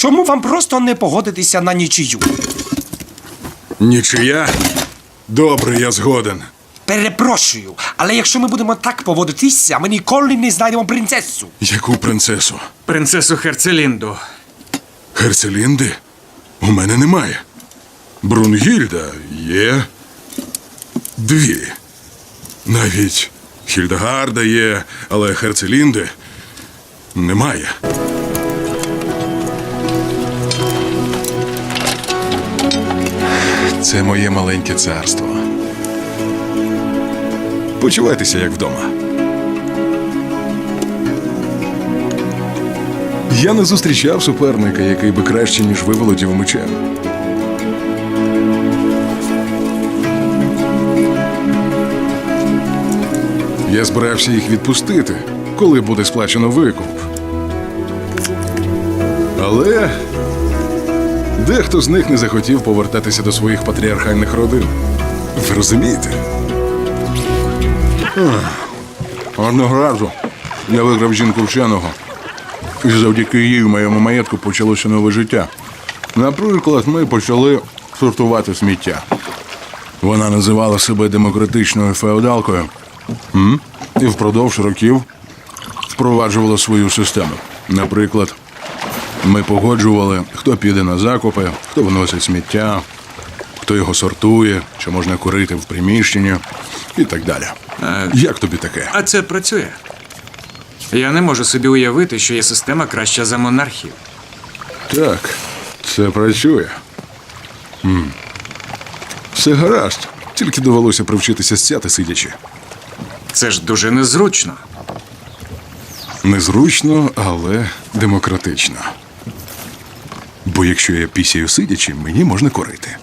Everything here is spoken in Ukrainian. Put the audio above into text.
чому вам просто не погодитися на нічию? Нічия? Добре, я згоден. Перепрошую, але якщо ми будемо так поводитися, ми ніколи не знайдемо принцесу. Яку принцесу? Принцесу Херцелінду. Герцелінди? У мене немає. Брунгільда є. Дві. Навіть Хільдагарда є, але Херцелінди немає. Це моє маленьке царство. Почувайтеся як вдома. Я не зустрічав суперника, який би краще, ніж ви володів мечем. Я збирався їх відпустити, коли буде сплачено викуп. Але дехто з них не захотів повертатися до своїх патріархальних родин. Ви розумієте? Одного разу я виграв жінку вченого. І завдяки їй в моєму маєтку почалося нове життя. Наприклад, ми почали сортувати сміття. Вона називала себе демократичною феодалкою. І впродовж років впроваджувала свою систему. Наприклад, ми погоджували, хто піде на закупи, хто вносить сміття, хто його сортує, чи можна курити в приміщенні і так далі. Як тобі таке? А це працює. Я не можу собі уявити, що є система краща за монархію. Так, це працює. М. Все гаразд. Тільки довелося привчитися сяти сидячи. Це ж дуже незручно. Незручно, але демократично. Бо якщо я пісяю сидячи, мені можна корити.